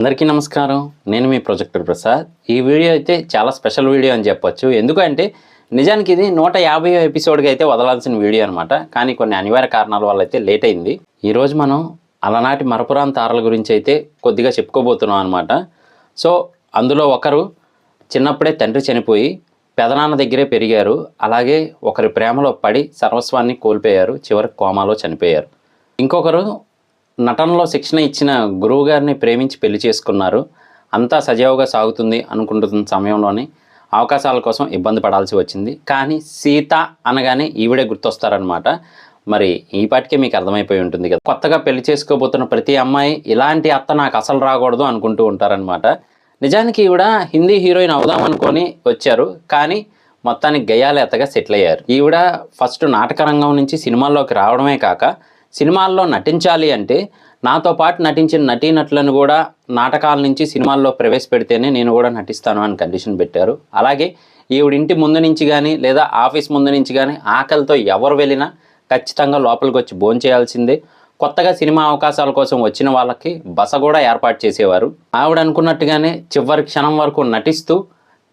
అందరికీ నమస్కారం. నేను మీ ప్రొజెక్టర్ ప్రసాద్. ఈ వీడియో అయితే చాలా స్పెషల్ వీడియో అని చెప్పొచ్చు. ఎందుకంటే నిజానికి ఇది నూట యాభై ఎపిసోడ్కి అయితే వదలాల్సిన వీడియో అనమాట కానీ కొన్ని అనివార్య కారణాల వల్ల అయితే లేట్ అయింది. ఈరోజు మనం అలనాటి మరపురాన్ తారల గురించి అయితే కొద్దిగా చెప్పుకోబోతున్నాం అనమాట సో అందులో ఒకరు చిన్నప్పుడే తండ్రి చనిపోయి పెదనాన్న దగ్గరే పెరిగారు. అలాగే ఒకరి ప్రేమలో పడి సర్వస్వాన్ని కోల్పోయారు. చివరి కోమాలో చనిపోయారు. ఇంకొకరు నటనలో శిక్షణ ఇచ్చిన గురువు గారిని ప్రేమించి పెళ్ళి చేసుకున్నారు. అంతా సజావుగా సాగుతుంది అనుకుంటున్న సమయంలోనే అవకాశాల కోసం ఇబ్బంది పడాల్సి వచ్చింది. కానీ సీత అనగానే ఈవిడే గుర్తొస్తారనమాట మరి ఈ పాటికే మీకు అర్థమైపోయి ఉంటుంది కదా. కొత్తగా పెళ్ళి చేసుకోబోతున్న ప్రతి అమ్మాయి ఇలాంటి అత్త నాకు అసలు రాకూడదు అనుకుంటూ ఉంటారనమాట నిజానికి ఈవిడ హిందీ హీరోయిన్ అవుదాం అనుకొని వచ్చారు. కానీ మొత్తానికి గయ్యాలేతగా సెటిల్ అయ్యారు. ఈవిడ ఫస్ట్ నాటక రంగం నుంచి సినిమాల్లోకి రావడమే కాక సినిమాల్లో నటించాలి అంటే నాతో పాటు నటించిన నటీనటులను కూడా నాటకాల నుంచి సినిమాల్లో ప్రవేశపెడితేనే నేను కూడా నటిస్తాను అని కండిషన్ పెట్టారు. అలాగే ఈవిడింటి ముందు నుంచి కానీ లేదా ఆఫీస్ ముందు నుంచి కానీ ఆకలితో ఎవరు వెళ్ళినా ఖచ్చితంగా లోపలికి వచ్చి భోంచేయాల్సిందే. కొత్తగా సినిమా అవకాశాల కోసం వచ్చిన వాళ్ళకి బస కూడా ఏర్పాటు చేసేవారు. ఆవిడ అనుకున్నట్టుగానే చివరి క్షణం వరకు నటిస్తూ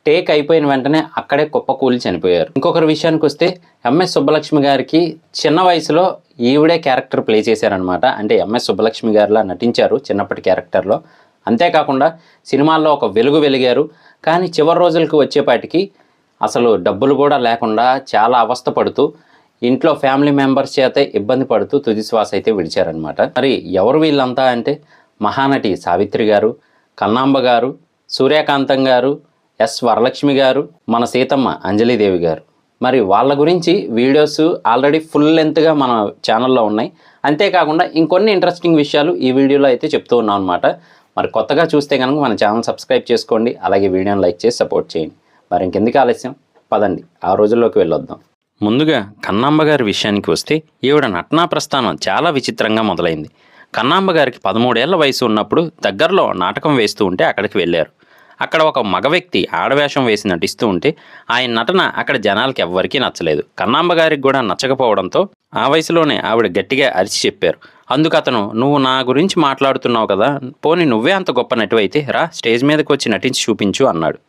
టేక్ అయిపోయిన వెంటనే అక్కడే కుప్పకూలి చనిపోయారు. ఇంకొకరి విషయానికి వస్తే ఎంఎస్ సుబ్బలక్ష్మి గారికి చిన్న వయసులో ఈవిడే క్యారెక్టర్ ప్లే చేశారనమాట అంటే ఎంఎస్ సుబ్బలక్ష్మి గారిలా నటించారు చిన్నప్పటి క్యారెక్టర్లో. అంతేకాకుండా సినిమాల్లో ఒక వెలుగు వెలిగారు. కానీ చివరి రోజులకు వచ్చేపాటికి అసలు డబ్బులు కూడా లేకుండా చాలా అవస్థ పడుతూ ఇంట్లో ఫ్యామిలీ మెంబర్స్ చేత ఇబ్బంది పడుతూ తుది శ్వాస అయితే విడిచారనమాట మరి ఎవరు వీళ్ళంతా అంటే మహానటి సావిత్రి గారు కన్నాంబ గారు సూర్యకాంతం గారు ఎస్ వరలక్ష్మి గారు మన సీతమ్మ అంజలీదేవి గారు. మరి వాళ్ళ గురించి వీడియోస్ ఆల్రెడీ ఫుల్ లెంత్గా మన ఛానల్లో ఉన్నాయి. అంతేకాకుండా ఇంకొన్ని ఇంట్రెస్టింగ్ విషయాలు ఈ వీడియోలో అయితే చెప్తూ ఉన్నాం అనమాట మరి కొత్తగా చూస్తే కనుక మన ఛానల్ సబ్స్క్రైబ్ చేసుకోండి అలాగే వీడియోని లైక్ చేసి సపోర్ట్ చేయండి. మరి ఇంకెందుకు ఆలస్యం? పదండి ఆ రోజుల్లోకి వెళ్ళొద్దాం. ముందుగా కన్నాంబ గారి విషయానికి వస్తే ఈవిడ నటనా ప్రస్థానం చాలా విచిత్రంగా మొదలైంది. కన్నాంబ గారికి పదమూడేళ్ళ వయసు ఉన్నప్పుడు దగ్గరలో నాటకం వేస్తూ ఉంటే అక్కడికి వెళ్ళారు. అక్కడ ఒక మగ వ్యక్తి ఆడవేషం వేసి నటిస్తూ ఉంటే ఆయన నటన అక్కడ జనాలకి ఎవ్వరికీ నచ్చలేదు. కన్నాంబ గారికి కూడా నచ్చకపోవడంతో ఆ వయసులోనే ఆవిడ గట్టిగా అరిచి చెప్పారు. అందుకు అతను నువ్వు నా గురించి మాట్లాడుతున్నావు కదా పోని నువ్వే అంత గొప్ప నటువైతే రా స్టేజ్ మీదకి వచ్చి నటించి చూపించు అన్నాడు.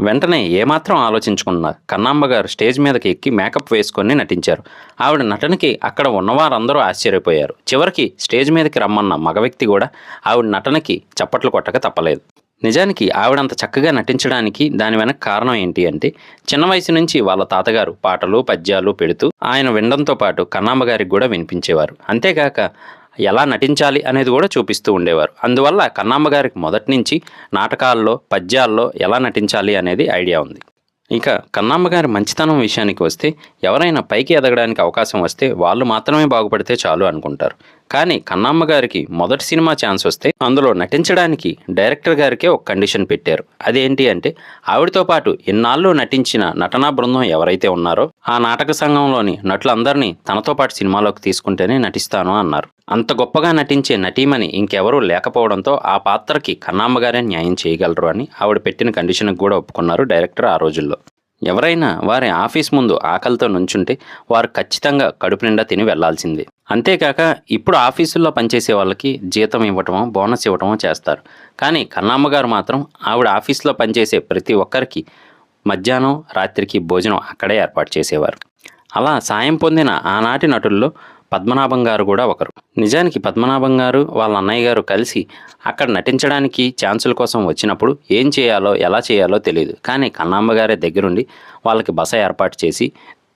వెంటనే ఏమాత్రం ఆలోచించకుండా కన్నాంబ గారు స్టేజ్ మీదకి ఎక్కి మేకప్ వేసుకొని నటించారు. ఆవిడ నటనకి అక్కడ ఉన్నవారందరూ ఆశ్చర్యపోయారు. చివరికి స్టేజ్ మీదకి రమ్మన్న మగ వ్యక్తి కూడా ఆవిడ నటనకి చప్పట్లు కొట్టక తప్పలేదు. నిజానికి ఆవిడంత చక్కగా నటించడానికి దాని వెనక కారణం ఏంటి అంటే చిన్న వయసు నుంచి వాళ్ళ తాతగారు పాటలు పద్యాలు పెడుతూ ఆయన వినడంతో పాటు కన్నాంబ గారికి కూడా వినిపించేవారు. అంతేగాక ఎలా నటించాలి అనేది కూడా చూపిస్తూ ఉండేవారు. అందువల్ల కన్నాంబ గారికి మొదటి నుంచి నాటకాల్లో పద్యాల్లో ఎలా నటించాలి అనేది ఐడియా ఉంది. ఇక కన్నాంబ గారి మంచితనం విషయానికి వస్తే ఎవరైనా పైకి ఎదగడానికి అవకాశం వస్తే వాళ్ళు మాత్రమే బాగుపడితే చాలు అనుకుంటారు. కానీ కన్నమ్మ గారికి మొదటి సినిమా ఛాన్స్ వస్తే అందులో నటించడానికి డైరెక్టర్ గారికే ఒక కండిషన్ పెట్టారు. అదేంటి అంటే ఆవిడతో పాటు ఇన్నాళ్ళు నటించిన నటనా బృందం ఎవరైతే ఉన్నారో ఆ నాటక సంఘంలోని నటులందరినీ తనతో పాటు సినిమాలోకి తీసుకుంటేనే నటిస్తాను అన్నారు. అంత గొప్పగా నటించే నటీమని ఇంకెవరూ లేకపోవడంతో ఆ పాత్రకి కన్నాంబ గారే న్యాయం చేయగలరు అని ఆవిడ పెట్టిన కండిషన్కి కూడా ఒప్పుకున్నారు డైరెక్టర్ ఆ రోజుల్లో. ఎవరైనా వారి ఆఫీస్ ముందు ఆకలితో నుంచుంటే వారు ఖచ్చితంగా కడుపు నిండా తిని వెళ్ళాల్సిందే. అంతేకాక ఇప్పుడు ఆఫీసుల్లో పనిచేసే వాళ్ళకి జీతం ఇవ్వటమో బోనస్ ఇవ్వటమో చేస్తారు. కానీ కన్నమ్మగారు మాత్రం ఆవిడ ఆఫీస్లో పనిచేసే ప్రతి ఒక్కరికి మధ్యాహ్నం రాత్రికి భోజనం అక్కడే ఏర్పాటు చేసేవారు. అలా సాయం పొందిన ఆనాటి నటుల్లో పద్మనాభం గారు కూడా ఒకరు. నిజానికి పద్మనాభం గారు వాళ్ళ అన్నయ్య గారు కలిసి అక్కడ నటించడానికి ఛాన్సుల కోసం వచ్చినప్పుడు ఏం చేయాలో ఎలా చేయాలో తెలియదు కానీ కన్నాంబ గారే దగ్గరుండి వాళ్ళకి బస ఏర్పాటు చేసి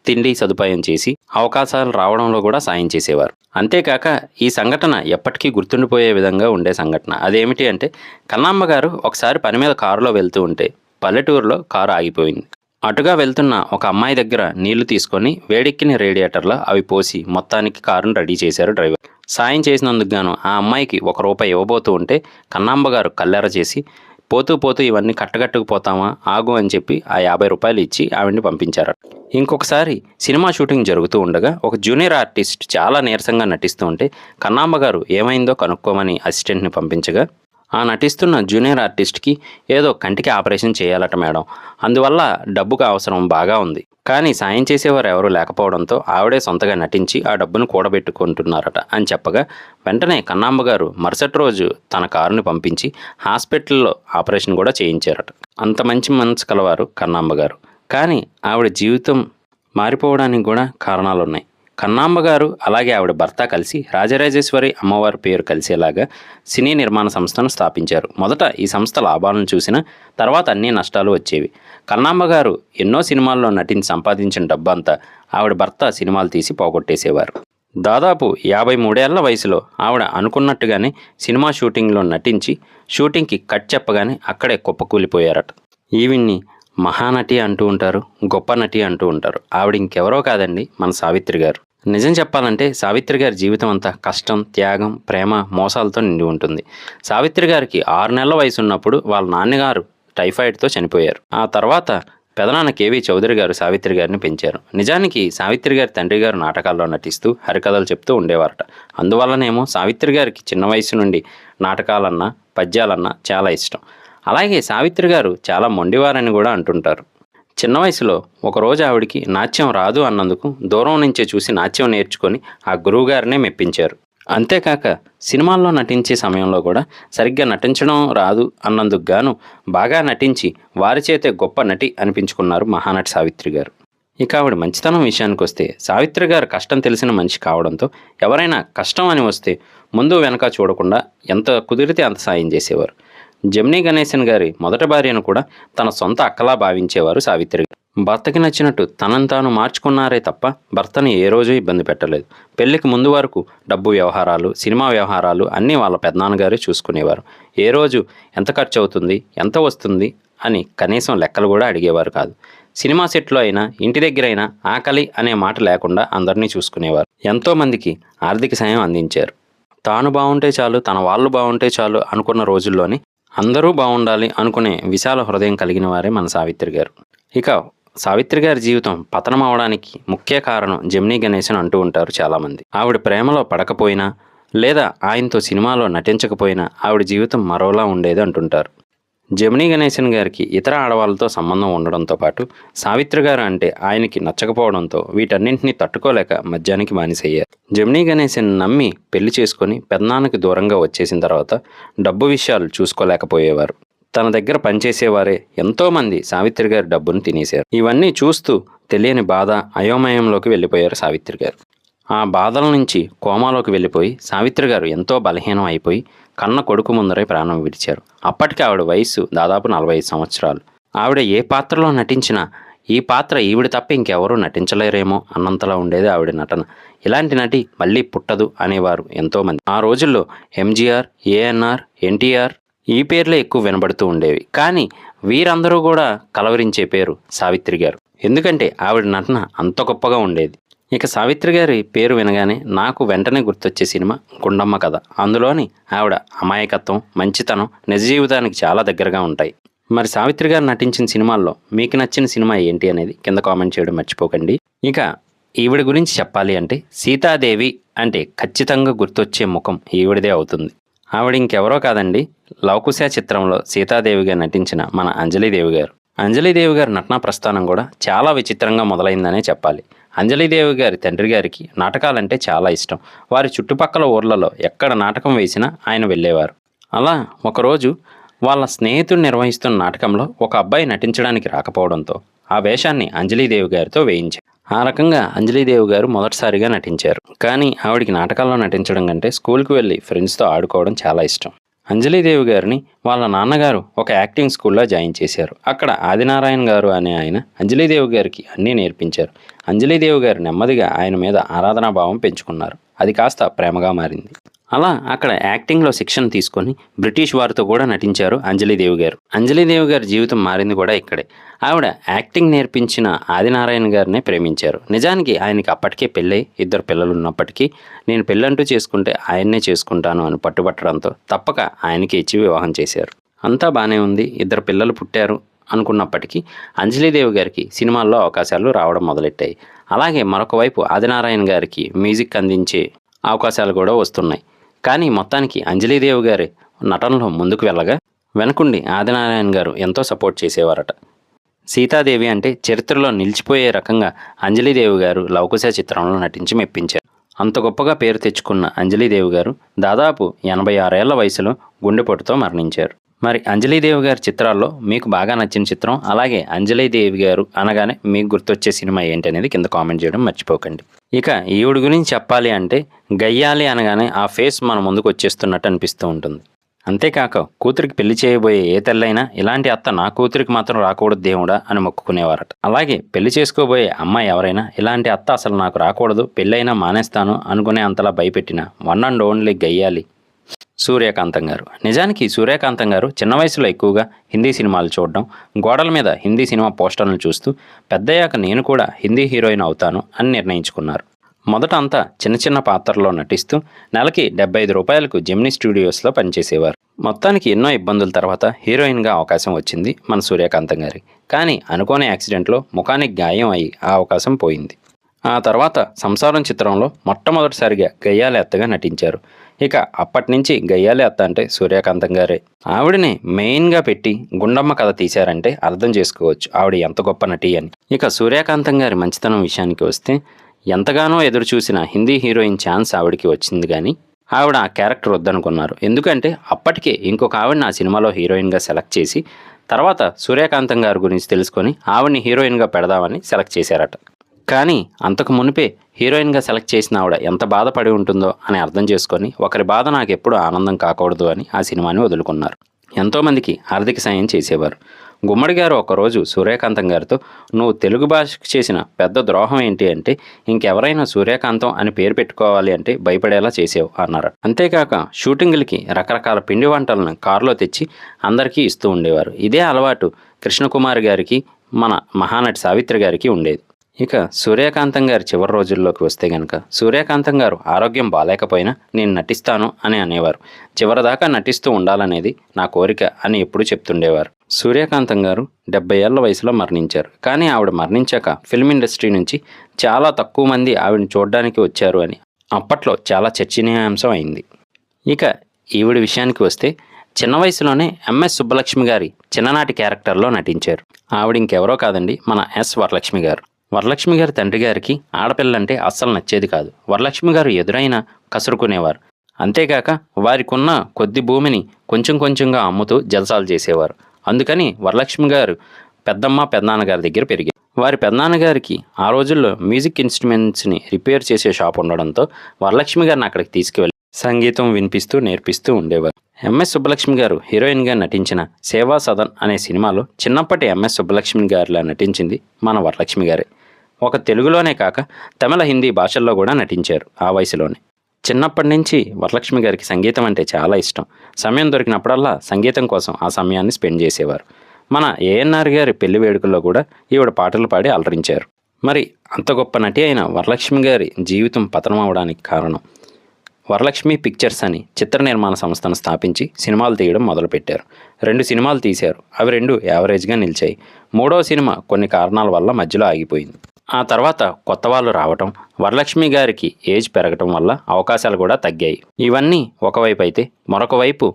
తిండి సదుపాయం చేసి అవకాశాలు రావడంలో కూడా సాయం చేసేవారు. అంతేకాక ఈ సంఘటన ఎప్పటికీ గుర్తుండిపోయే విధంగా ఉండే సంఘటన. అదేమిటి అంటే కన్నమ్మ గారు ఒకసారి పని మీద కారులో వెళ్తూ ఉంటే పల్లెటూరులో కారు ఆగిపోయింది. అటుగా వెళ్తున్న ఒక అమ్మాయి దగ్గర నీళ్ళు తీసుకొని వేడెక్కిన రేడియేటర్లో అవి పోసి మొత్తానికి కారును రెడీ చేశారు డ్రైవర్. సాయం చేసినందుకు గాను ఆ అమ్మాయికి ఒక రూపాయి ఇవ్వబోతూ ఉంటే కన్నాంబ గారు కల్లెర చేసి పోతూ పోతూ ఇవన్నీ కట్టగట్టుకుపోతామా? ఆగు అని చెప్పి ఆ యాభై రూపాయలు ఇచ్చి ఆవిడ్ని పంపించారు ఇంకొకసారి సినిమా షూటింగ్ జరుగుతూ ఉండగా ఒక జూనియర్ ఆర్టిస్ట్ చాలా నీరసంగా నటిస్తూ ఉంటే కన్నాంబ గారు ఏమైందో కనుక్కోమని అసిస్టెంట్ని పంపించగా ఆ నటిస్తున్న జూనియర్ ఆర్టిస్ట్కి ఏదో కంటికి ఆపరేషన్ చేయాలట మేడం. అందువల్ల డబ్బుకు అవసరం బాగా ఉంది. కానీ సాయం చేసేవారు ఎవరూ లేకపోవడంతో ఆవిడే సొంతగా నటించి ఆ డబ్బును కూడబెట్టుకుంటున్నారట అని చెప్పగా వెంటనే కన్నాంబ గారు మరుసటి రోజు తన కారుని పంపించి హాస్పిటల్లో ఆపరేషన్ కూడా చేయించారట. అంత మంచి మనసు కలవారు కన్నాంబ గారు. కానీ ఆవిడ జీవితం మారిపోవడానికి కూడా కారణాలు ఉన్నాయి కన్నాంబ గారు అలాగే ఆవిడ భర్త కలిసి రాజరాజేశ్వరి అమ్మవారి పేరు కలిసేలాగా సినీ నిర్మాణ సంస్థను స్థాపించారు. మొదట ఈ సంస్థ లాభాలను చూసిన తర్వాత అన్ని నష్టాలు వచ్చేవి. కన్నాంబ గారు ఎన్నో సినిమాల్లో నటించి సంపాదించిన డబ్బంతా ఆవిడ భర్త సినిమాలు తీసి పోగొట్టేసేవారు. దాదాపు యాభై మూడేళ్ళ వయసులో ఆవిడ అనుకున్నట్టుగానే సినిమా షూటింగ్లో నటించి షూటింగ్కి కట్ చెప్పగానే అక్కడే కుప్పకూలిపోయారట. ఈవిడ్ని మహానటి అంటూ ఉంటారు గొప్ప నటి అంటూ ఉంటారు. ఆవిడ ఇంకెవరో కాదండి మన సావిత్రి గారు. నిజం చెప్పాలంటే సావిత్రి గారి జీవితం అంతా కష్టం త్యాగం ప్రేమ మోసాలతో నిండి ఉంటుంది. సావిత్రి గారికి ఆరు నెలల వయసు ఉన్నప్పుడు వాళ్ళ నాన్నగారు టైఫాయిడ్తో చనిపోయారు. ఆ తర్వాత పెదనాన్న కేవీ చౌదరి గారు సావిత్రి గారిని పెంచారు. నిజానికి సావిత్రి గారి తండ్రి గారు నాటకాల్లో నటిస్తూ హరికథలు చెప్తూ ఉండేవారట. అందువల్లనేమో సావిత్రి గారికి చిన్న వయసు నుండి నాటకాలన్నా పద్యాలన్నా చాలా ఇష్టం. అలాగే సావిత్రి గారు చాలా మొండివారని కూడా అంటుంటారు. చిన్న వయసులో ఒకరోజు ఆవిడికి నాట్యం రాదు అన్నందుకు దూరం నుంచే చూసి నాట్యం నేర్చుకొని ఆ గురువుగారినే మెప్పించారు. అంతేకాక సినిమాల్లో నటించే సమయంలో కూడా సరిగ్గా నటించడం రాదు అన్నందుకు గాను బాగా నటించి వారి చేతే గొప్ప నటి అనిపించుకున్నారు మహానటి సావిత్రి గారు. ఇక ఆవిడ మంచితనం విషయానికి వస్తే సావిత్రి గారు కష్టం తెలిసిన మనిషి కావడంతో ఎవరైనా కష్టం అని వస్తే ముందు వెనక చూడకుండా ఎంత కుదిరితే అంత సాయం చేసేవారు. జమినీ గణేశన్ గారి మొదటి భార్యను కూడా తన సొంత అక్కలా భావించేవారు సావిత్రి భర్తకి నచ్చినట్టు తనను తాను మార్చుకున్నారే తప్ప భర్తను ఏ రోజు ఇబ్బంది పెట్టలేదు. పెళ్ళికి ముందు వరకు డబ్బు వ్యవహారాలు సినిమా వ్యవహారాలు అన్నీ వాళ్ళ పెద్దనాన్నగారే చూసుకునేవారు. ఏ రోజు ఎంత ఖర్చు అవుతుంది ఎంత వస్తుంది అని కనీసం లెక్కలు కూడా అడిగేవారు కాదు. సినిమా సెట్లో అయినా ఇంటి దగ్గర అయినా ఆకలి అనే మాట లేకుండా అందరినీ చూసుకునేవారు. ఎంతోమందికి ఆర్థిక సాయం అందించారు. తాను బాగుంటే చాలు తన వాళ్ళు బాగుంటే చాలు అనుకున్న రోజుల్లోని అందరూ బాగుండాలి అనుకునే విశాల హృదయం కలిగిన వారే మన సావిత్రి గారు. ఇక సావిత్రి గారి జీవితం పతనం అవడానికి ముఖ్య కారణం జమినీ గణేశన్ అంటూ ఉంటారు చాలామంది. ఆవిడ ప్రేమలో పడకపోయినా లేదా ఆయనతో సినిమాలో నటించకపోయినా ఆవిడ జీవితం మరోలా ఉండేది అంటుంటారు. జమినీ గణేశన్ గారికి ఇతర ఆడవాళ్ళతో సంబంధం ఉండడంతో పాటు సావిత్రి గారు అంటే ఆయనకి నచ్చకపోవడంతో వీటన్నింటినీ తట్టుకోలేక మద్యానికి బానిసయ్యారు జమినీ గణేశన్ నమ్మి పెళ్ళి చేసుకొని పెద్దనాన్నకి దూరంగా వచ్చేసిన తర్వాత డబ్బు విషయాలు చూసుకోలేకపోయేవారు. తన దగ్గర పనిచేసేవారే ఎంతోమంది సావిత్రి గారి డబ్బును తినేశారు. ఇవన్నీ చూస్తూ తెలియని బాధ అయోమయంలోకి వెళ్ళిపోయారు సావిత్రి గారు. ఆ బాధల నుంచి కోమాలోకి వెళ్ళిపోయి సావిత్రి గారు ఎంతో బలహీనం అయిపోయి కన్న కొడుకు ముందరే ప్రాణం విడిచారు. అప్పటికి ఆవిడ వయసు దాదాపు నలభై సంవత్సరాలు. ఆవిడ ఏ పాత్రలో నటించినా ఈ పాత్ర ఈవిడ తప్ప ఇంకెవరూ నటించలేరేమో అన్నంతలా ఉండేది ఆవిడ నటన. ఇలాంటి నటి మళ్ళీ పుట్టదు అనేవారు ఎంతోమంది. ఆ రోజుల్లో ఎంజీఆర్ ఏఎన్ఆర్ ఎన్టీఆర్ ఈ పేర్లే ఎక్కువ వినబడుతూ ఉండేవి. కానీ వీరందరూ కూడా కలవరించే పేరు సావిత్రి గారు. ఎందుకంటే ఆవిడ నటన అంత గొప్పగా ఉండేది. ఇక సావిత్రి గారి పేరు వినగానే నాకు వెంటనే గుర్తొచ్చే సినిమా గుండమ్మ కథ. అందులోని ఆవిడ అమాయకత్వం మంచితనం నిజ జీవితానికి చాలా దగ్గరగా ఉంటాయి. మరి సావిత్రి గారు నటించిన సినిమాల్లో మీకు నచ్చిన సినిమా ఏంటి అనేది కింద కామెంట్ చేయడం మర్చిపోకండి. ఇక ఈవిడ గురించి చెప్పాలి అంటే సీతాదేవి అంటే ఖచ్చితంగా గుర్తొచ్చే ముఖం ఈవిడదే అవుతుంది. ఆవిడ ఇంకెవరో కాదండి లవకుశ చిత్రంలో సీతాదేవిగా నటించిన మన అంజలీదేవి గారు. అంజలీదేవి గారి నటనా ప్రస్థానం కూడా చాలా విచిత్రంగా మొదలైందనే చెప్పాలి. అంజలిదేవి గారి తండ్రి గారికి నాటకాలంటే చాలా ఇష్టం. వారి చుట్టుపక్కల ఊర్లలో ఎక్కడ నాటకం వేసినా ఆయన వెళ్ళేవారు. అలా ఒకరోజు వాళ్ళ స్నేహితుడు నిర్వహిస్తున్న నాటకంలో ఒక అబ్బాయి నటించడానికి రాకపోవడంతో ఆ వేషాన్ని అంజలీదేవి గారితో వేయించారు. ఆ రకంగా అంజలీదేవి గారు మొదటిసారిగా నటించారు. కానీ ఆవిడికి నాటకాల్లో నటించడం కంటే స్కూల్కి వెళ్ళి ఫ్రెండ్స్తో ఆడుకోవడం చాలా ఇష్టం. అంజలీదేవి గారిని వాళ్ళ నాన్నగారు ఒక యాక్టింగ్ స్కూల్లో జాయిన్ చేశారు. అక్కడ ఆదినారాయణ గారు అనే ఆయన అంజలీదేవి గారికి అన్నీ నేర్పించారు. అంజలీదేవి గారు నెమ్మదిగా ఆయన మీద ఆరాధనాభావం పెంచుకున్నారు. అది కాస్త ప్రేమగా మారింది. అలా అక్కడ యాక్టింగ్లో శిక్షణ తీసుకొని బ్రిటిష్ వారితో కూడా నటించారు అంజలీదేవి గారు. అంజలీదేవి గారి జీవితం మారింది కూడా ఇక్కడే. ఆవిడ యాక్టింగ్ నేర్పించిన ఆదినారాయణ గారినే ప్రేమించారు. నిజానికి ఆయనకి అప్పటికే పెళ్ళై ఇద్దరు పిల్లలు ఉన్నప్పటికీ నేను పెళ్ళంటూ చేసుకుంటే ఆయన్నే చేసుకుంటాను అని పట్టుబట్టడంతో తప్పక ఆయనకి ఇచ్చి వివాహం చేశారు. అంతా బాగానే ఉంది. ఇద్దరు పిల్లలు పుట్టారు. అనుకున్నప్పటికీ అంజలీదేవి గారికి సినిమాల్లో అవకాశాలు రావడం మొదలెట్టాయి. అలాగే మరొక వైపు ఆదినారాయణ గారికి మ్యూజిక్ అందించే అవకాశాలు కూడా వస్తున్నాయి. కానీ మొత్తానికి అంజలీదేవి గారి నటనలో ముందుకు వెళ్ళగా వెనకుండి ఆదినారాయణ గారు ఎంతో సపోర్ట్ చేసేవారట. సీతాదేవి అంటే చరిత్రలో నిలిచిపోయే రకంగా అంజలీదేవి గారు లవకుశ చిత్రంలో నటించి మెప్పించారు. అంత గొప్పగా పేరు తెచ్చుకున్న అంజలీదేవి గారు దాదాపు ఎనభై ఆరేళ్ళ వయసులో గుండెపోటుతో మరణించారు. మరి అంజలీదేవి గారి చిత్రాల్లో మీకు బాగా నచ్చిన చిత్రం అలాగే అంజలీదేవి గారు అనగానే మీకు గుర్తొచ్చే సినిమా ఏంటి అనేది కింద కామెంట్ చేయడం మర్చిపోకండి. ఇక ఈవిడ గురించి చెప్పాలి అంటే గయ్యాలి అనగానే ఆ ఫేస్ మన ముందుకు వచ్చేస్తున్నట్టు అనిపిస్తూ ఉంటుంది. అంతేకాక కూతురికి పెళ్ళి చేయబోయే ఏ తల్లైనా ఇలాంటి అత్త నా కూతురికి మాత్రం రాకూడదు దేవుడా అని మొక్కుకునేవారట. అలాగే పెళ్ళి చేసుకోబోయే అమ్మాయి ఎవరైనా ఇలాంటి అత్త అసలు నాకు రాకూడదు పెళ్ళైనా మానేస్తాను అనుకునే అంతలా భయపెట్టిన వన్ అండ్ ఓన్లీ గయ్యాలి సూర్యకాంతం గారు. నిజానికి సూర్యకాంతం గారు చిన్న వయసులో ఎక్కువగా హిందీ సినిమాలు చూడడం గోడల మీద హిందీ సినిమా పోస్టర్లను చూస్తూ పెద్దయ్యాక నేను కూడా హిందీ హీరోయిన్ అవుతాను అని నిర్ణయించుకున్నారు. మొదట అంతా చిన్న చిన్న పాత్రల్లో నటిస్తూ నెలకి డెబ్బై ఐదు రూపాయలకు జెమినీ స్టూడియోస్లో పనిచేసేవారు. మొత్తానికి ఎన్నో ఇబ్బందుల తర్వాత హీరోయిన్గా అవకాశం వచ్చింది మన సూర్యకాంతం గారి. కానీ అనుకోని యాక్సిడెంట్లో ముఖానికి గాయం అయి ఆ అవకాశం పోయింది. ఆ తర్వాత సంసారం చిత్రంలో మొట్టమొదటిసారిగా గయ్యాలి అత్తగా నటించారు. ఇక అప్పటి నుంచి గయ్యాలి అత్త అంటే సూర్యకాంతం గారే. ఆవిడని మెయిన్గా పెట్టి గుండమ్మ కథ తీశారంటే అర్థం చేసుకోవచ్చు ఆవిడ ఎంత గొప్ప నటి అని. ఇక సూర్యకాంతం గారి మంచితనం విషయానికి వస్తే ఎంతగానో ఎదురు చూసిన హిందీ హీరోయిన్ ఛాన్స్ ఆవిడకి వచ్చింది కానీ ఆవిడ ఆ క్యారెక్టర్ వద్దనుకున్నారు. ఎందుకంటే అప్పటికే ఇంకొక ఆవిడని ఆ సినిమాలో హీరోయిన్గా సెలెక్ట్ చేసి తర్వాత సూర్యకాంతం గారి గురించి తెలుసుకొని ఆవిడని హీరోయిన్గా పెడదామని సెలెక్ట్ చేశారట. కానీ అంతకు మునిపే హీరోయిన్గా సెలెక్ట్ చేసిన ఆవిడ ఎంత బాధపడి ఉంటుందో అని అర్థం చేసుకొని ఒకరి బాధ నాకు ఎప్పుడు ఆనందం కాకూడదు అని ఆ సినిమాని వదులుకున్నారు. ఎంతోమందికి ఆర్థిక సాయం చేసేవారు. గుమ్మడి గారు ఒకరోజు సూర్యకాంతం గారితో నువ్వు తెలుగు భాషకు చేసిన పెద్ద ద్రోహం ఏంటి అంటే ఇంకెవరైనా సూర్యకాంతం అని పేరు పెట్టుకోవాలి అంటే భయపడేలా చేసేవు అన్నారు. అంతేకాక షూటింగులకి రకరకాల పిండి వంటలను కారులో తెచ్చి అందరికీ ఇస్తూ ఉండేవారు. ఇదే అలవాటు కృష్ణకుమార్ గారికి మన మహానటి సావిత్రి గారికి ఉండేది. ఇక సూర్యకాంతం గారి చివరి రోజుల్లోకి వస్తే గనక సూర్యకాంతం గారు ఆరోగ్యం బాగాలేకపోయినా నేను నటిస్తాను అని అనేవారు. చివరిదాకా నటిస్తూ ఉండాలనేది నా కోరిక అని ఎప్పుడూ చెప్తుండేవారు. సూర్యకాంతం గారు డెబ్బై ఏళ్ళ వయసులో మరణించారు. కానీ ఆవిడ మరణించాక ఫిల్మ్ ఇండస్ట్రీ నుంచి చాలా తక్కువ మంది ఆవిడని చూడడానికి వచ్చారు అని అప్పట్లో చాలా చర్చనీయాంశం అయింది. ఇక ఈవిడ విషయానికి వస్తే చిన్న వయసులోనే ఎంఎస్ సుబ్బలక్ష్మి గారి చిన్ననాటి క్యారెక్టర్లో నటించారు. ఆవిడ ఇంకెవరో కాదండి మన ఎస్ వరలక్ష్మి గారు. వరలక్ష్మి గారి తండ్రి గారికి ఆడపిల్లంటే అస్సలు నచ్చేది కాదు. వరలక్ష్మి గారు ఎదురైనా కసురుకునేవారు. అంతేకాక వారికున్న కొద్ది భూమిని కొంచెం కొంచెంగా అమ్ముతూ జలసాలు చేసేవారు. అందుకని వరలక్ష్మి గారు పెద్దమ్మ పెద్దనాన్నగారి దగ్గర పెరిగారు. వారి పెద్దనాన్నగారికి ఆ రోజుల్లో మ్యూజిక్ ఇన్స్ట్రుమెంట్స్ని రిపేర్ చేసే షాప్ ఉండడంతో వరలక్ష్మి గారిని అక్కడికి తీసుకువెళ్ళి సంగీతం వినిపిస్తూ నేర్పిస్తూ ఉండేవారు. ఎంఎస్ సుబ్బలక్ష్మి గారు హీరోయిన్గా నటించిన సేవా సదన్ అనే సినిమాలో చిన్నప్పటి ఎంఎస్ సుబ్బలక్ష్మి గారిలా నటించింది మన వరలక్ష్మి గారే. ఒక తెలుగులోనే కాక తమిళ హిందీ భాషల్లో కూడా నటించారు ఆ వయసులోనే. చిన్నప్పటి నుంచి వరలక్ష్మి గారికి సంగీతం అంటే చాలా ఇష్టం. సమయం దొరికినప్పుడల్లా సంగీతం కోసం ఆ సమయాన్ని స్పెండ్ చేసేవారు. మన ఏఎన్ఆర్ గారి పెళ్ళి వేడుకల్లో కూడా ఈవిడ పాటలు పాడి అలరించారు. మరి అంత గొప్ప నటి అయిన వరలక్ష్మి గారి జీవితం పతనం అవడానికి కారణం? వరలక్ష్మి పిక్చర్స్ అని చిత్ర నిర్మాణ సంస్థను స్థాపించి సినిమాలు తీయడం మొదలుపెట్టారు. రెండు సినిమాలు తీశారు. అవి రెండు యావరేజ్గా నిలిచాయి. మూడో సినిమా కొన్ని కారణాల వల్ల మధ్యలో ఆగిపోయింది. ఆ తర్వాత కొత్త వాళ్ళు రావటం వరలక్ష్మి గారికి ఏజ్ పెరగటం వల్ల అవకాశాలు కూడా తగ్గాయి. ఇవన్నీ ఒకవైపు అయితే మరొక వైపు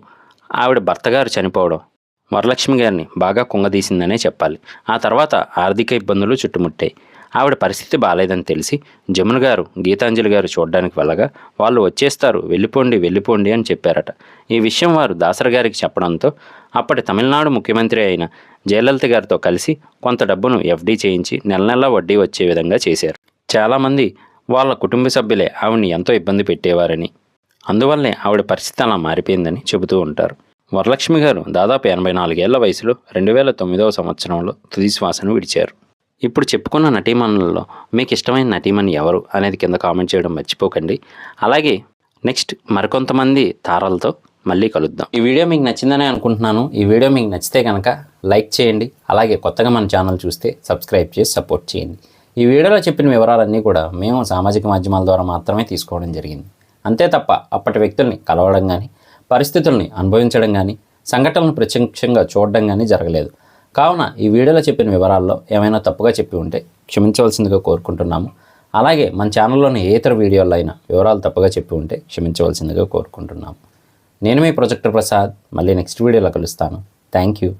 ఆవిడ భర్తగారు చనిపోవడం వరలక్ష్మి గారిని బాగా కుంగదీసిందనే చెప్పాలి. ఆ తర్వాత ఆర్థిక ఇబ్బందులు చుట్టుముట్టాయి. ఆవిడ పరిస్థితి బాగాలేదని తెలిసి జమున గారు గీతాంజలి గారు చూడడానికి వెళ్ళగా వాళ్ళు వచ్చేస్తారు వెళ్ళిపోండి వెళ్ళిపోండి అని చెప్పారట. ఈ విషయం వారు దాసరి గారికి చెప్పడంతో అప్పటి తమిళనాడు ముఖ్యమంత్రి అయిన జయలలిత గారితో కలిసి కొంత డబ్బును ఎఫ్డీ చేయించి నెల నెలా వడ్డీ వచ్చే విధంగా చేశారు. చాలామంది వాళ్ళ కుటుంబ సభ్యులే ఆవిడని ఎంతో ఇబ్బంది పెట్టేవారని అందువల్లే ఆవిడ పరిస్థితి అలా మారిపోయిందని చెబుతూ ఉంటారు. వరలక్ష్మి గారు దాదాపు ఎనభై నాలుగేళ్ళ వయసులో రెండు వేల తొమ్మిదవ సంవత్సరంలో తుది శ్వాసను విడిచారు. ఇప్పుడు చెప్పుకున్న నటీమణులలో మీకు ఇష్టమైన నటీమణి ఎవరు అనేది కింద కామెంట్ చేయడం మర్చిపోకండి. అలాగే నెక్స్ట్ మరికొంతమంది తారలతో మళ్ళీ కలుద్దాం. ఈ వీడియో మీకు నచ్చిందని అనుకుంటున్నాను. ఈ వీడియో మీకు నచ్చితే కనుక లైక్ చేయండి. అలాగే కొత్తగా మన ఛానల్ చూస్తే సబ్స్క్రైబ్ చేసి సపోర్ట్ చేయండి. ఈ వీడియోలో చెప్పిన వివరాలన్నీ కూడా మేము సామాజిక మాధ్యమాల ద్వారా మాత్రమే తీసుకోవడం జరిగింది. అంతే తప్ప అప్పటి వ్యక్తుల్ని కలవడం కానీ పరిస్థితుల్ని అనుభవించడం కానీ సంఘటనలను ప్రత్యక్షంగా చూడడం కానీ జరగలేదు. కావున ఈ వీడియోలో చెప్పిన వివరాల్లో ఏమైనా తప్పుగా చెప్పి ఉంటే క్షమించవలసిందిగా కోరుకుంటున్నాము. అలాగే మన ఛానల్లోని ఏ ఇతర వీడియోల్లో అయినా వివరాలు తప్పుగా చెప్పి ఉంటే క్షమించవలసిందిగా కోరుకుంటున్నాము. నేను మీ ప్రొజెక్టర్ ప్రసాద్. మళ్ళీ నెక్స్ట్ వీడియోలో కలుస్తాను. Thank you.